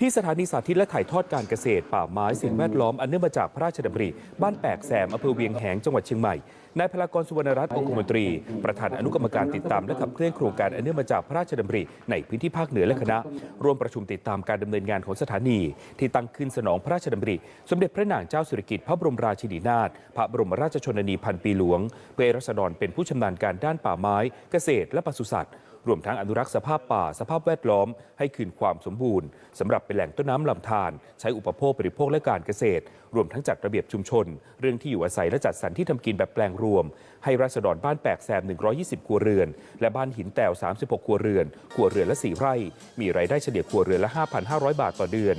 ที่สถานีสาธิตและถ่ายทอดการเกษตร ป่าไม้สิ่งแวดล้อมอันเนื่องมาจากพระราชดำริ บ้านแปกแสมอำเภอเวียงแหงจังหวัดเชียงใหม่นายพลากรสุวรรณรัตน์องคมนตรี ประธานอนุกรรมการติดตามและขับเคลื่อนโครงการอันเนื่องมาจากพระราชดำริ ในพื้นที่ภาคเหนือและคณะร่วมประชุมติดตามการดำเนินงานของสถานี ที่ตั้งขึ้นสนองพระราชดำริ สมเด็จพระนางเจ้าสิริกิติ์พระบรมราชินีนาถพระบรมราชชนนีพันปีหลวง เพื่อรัษฎรเป็นผู้ชำนาญการด้านป่าไม้ เกษตรและปศุสัตว์ รวมทั้งอนุรักษ์สภาพป่าสภาพแวดล้อม ให้คืนความสมบูรณ์สำหรับเป็นแหล่งต้นน้ำลำธารใช้อุปโภคบริโภคและการเกษตร รวมทั้งจัดระเบียบชุมชน เรื่องที่อยู่อาศัยและจัดสรรที่ทำกินแบบแปลงรวม ให้ราษฎรบ้านแปกแซม 120 ครัวเรือน และบ้านหินแตว 36 ครัวเรือนครัวเรือนละ 4 ไร่ มีรายได้เฉลี่ยครัวเรือนละ 5,500 บาทต่อเดือน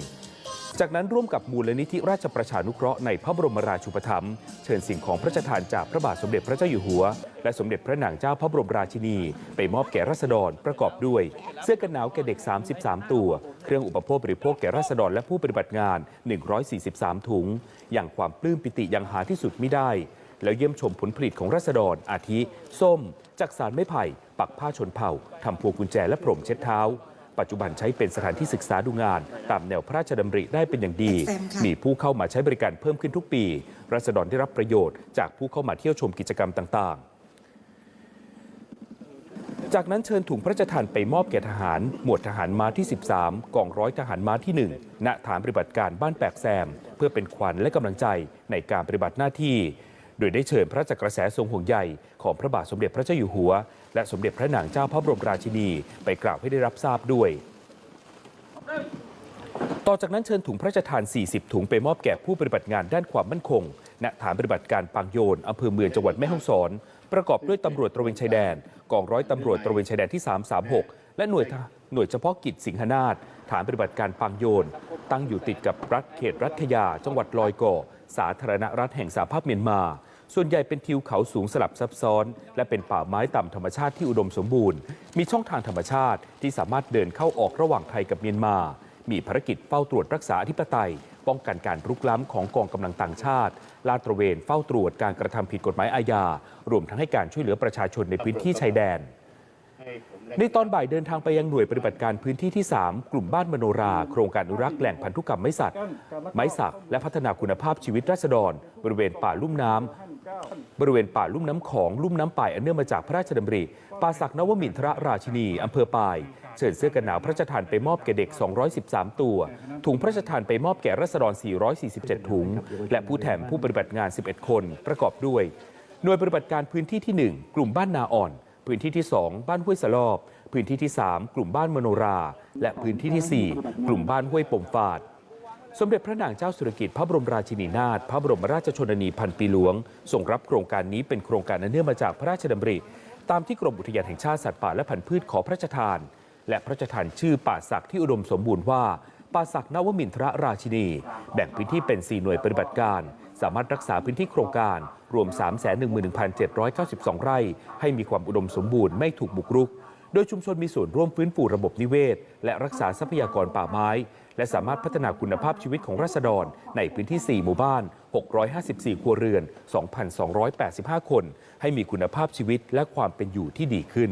จากนั้นร่วมกับมูลนิธิราชประชานุเคราะห์ในพระบรมราชูปถัมภ์เชิญสิ่งของพระราชทานจากพระบาทสมเด็จพระเจ้าอยู่หัว และสมเด็จพระนางเจ้าพระบรมราชินี ไปมอบแก่ราษฎรประกอบด้วย เสื้อกันหนาวแก่เด็ก 33 ตัว เครื่องอุปโภคบริโภคแก่ราษฎรและผู้ปฏิบัติงาน 143 ถุง อย่างความปลื้มปิติยังหาที่สุดไม่ได้ แล้วเยี่ยมชมผลผลิตของราษฎรอาทิ ส้ม จากสารไม้ไผ่ ปักผ้าชนเผ่าทำพวงกุญแจและพรมเช็ดเท้า ปัจจุบันใช้เป็นสถานที่ศึกษาดูงาน ตามแนวพระราชดำริได้เป็นอย่างดีแซมค่ะมีผู้เข้ามาใช้บริการเพิ่มขึ้นทุกปี รัษฎรได้รับประโยชน์จากผู้เข้ามาเที่ยวชมกิจกรรมต่างๆ จากนั้นเชิญถุงพระราชทานไปมอบแก่ทหาร หมวดทหารม้าที่ 13 กองร้อยทหารม้าที่ 1 ณฐานปฏิบัติการบ้านแปกแซม เพื่อเป็นขวัญและกำลังใจในการปฏิบัติหน้าที่ โดยได้เชิญพระราชกรแสทรงห่วงใยของพระบาทสมเด็จพระเจ้าอยู่หัว และสมเด็จพระนางเจ้าพระบรมราชินี ไปกล่าวให้ได้รับทราบด้วย ต่อจากนั้นเชิญถุงพระราชทาน 40 ถุงไปมอบแก่ผู้ปฏิบัติงานด้านความมั่นคง ณ ฐานปฏิบัติการปางโยนอำเภอเมืองจังหวัดแม่ฮ่องสอน ประกอบด้วยตำรวจตระเวนชายแดน กองร้อยตำรวจตระเวนชายแดนที่ 336 และหน่วยทหหน่วยเฉพาะกิจสิงหนาฏฐานปฏิบัติการปางโยน ตั้งอยู่ติดกับรัฐเขตรัฐขยา จังหวัดลอยก่อ สาธารณรัฐแห่งสหภาพเมียนมา ส่วนใหญ่เป็นทิวเขาสูงสลับซับซ้อน และเป็นป่าไม้ต่ำธรรมชาติที่อุดมสมบูรณ์ มีช่องทางธรรมชาติที่สามารถเดินเข้าออกระหว่างไทยกับเมียนมา มีภารกิจเฝ้าตรวจรักษาอธิปไตย ป้องกันการรุกล้ำของกองกำลังต่างชาติ ลาดตระเวนเฝ้าตรวจการกระทำผิดกฎหมายอาญา รวมทั้งให้การช่วยเหลือประชาชนในพื้นที่ชายแดนในตอนบ่ายเดินทางไปยังหน่วยปฏิบัติการพื้นที่ที่ 3 กลุ่มบ้านมโนรา โครงการอนุรักษ์แหล่งพันธุกรรมไม้สัตว์ ไม้สักและพัฒนาคุณภาพชีวิตราษฎร บริเวณป่าลุ่มน้ำ บริเวณป่าลุ่มน้ำของลุ่มน้ำป่ายอันเนื่องมาจากพระราชดำริป่าศักนวมินทรราชินีอำเภอป่าย เชิญเสื้อกันหนาวพระราชทานไปมอบแก่เด็ก 213 ตัว ถุงพระราชทานไปมอบแก่รัษฎร 447 ถุง และผู้แทนผู้ปฏิบัติงาน 11 คน ประกอบด้วย หน่วยปฏิบัติการพื้นที่ที่ 1 กลุ่มบ้านนาอ่อน พื้นที่ที่ 2 บ้านห้วยสลอบ พื้นที่ที่ 3 กลุ่มบ้านมโนรา และพื้นที่ที่ 4 กลุ่มบ้านห้วยปมฟาด สมเด็จพระนางเจ้าสุรกิติ์พระบรมราชินีนาถพระบรมราชชนนีพันปีหลวงส่งรับโครงการนี้เป็นโครงการอันเนื่องมาจากพระราชดำริ ตามที่กรมอุทยานแห่งชาติสัตว์ป่าและพันธุ์พืชขอพระราชทาน และพระราชทานชื่อป่าศักที่อุดมสมบูรณ์ว่าป่าศักนวมินทรราชินี แบ่งพื้นที่เป็น 4 หน่วยปฏิบัติการ สามารถรักษาพื้นที่โครงการรวม 311,792 ไร่ ให้มีความอุดมสมบูรณ์ไม่ถูกบุกรุก โดยชุมชนมีส่วนร่วมฟื้นฟูระบบนิเวศ และรักษาทรัพยากรป่าไม้ และสามารถพัฒนาคุณภาพชีวิตของราษฎร ในพื้นที่ 4 หมู่บ้าน 654 ครัวเรือน 2,285 คน ให้มีคุณภาพชีวิตและความเป็นอยู่ที่ดีขึ้น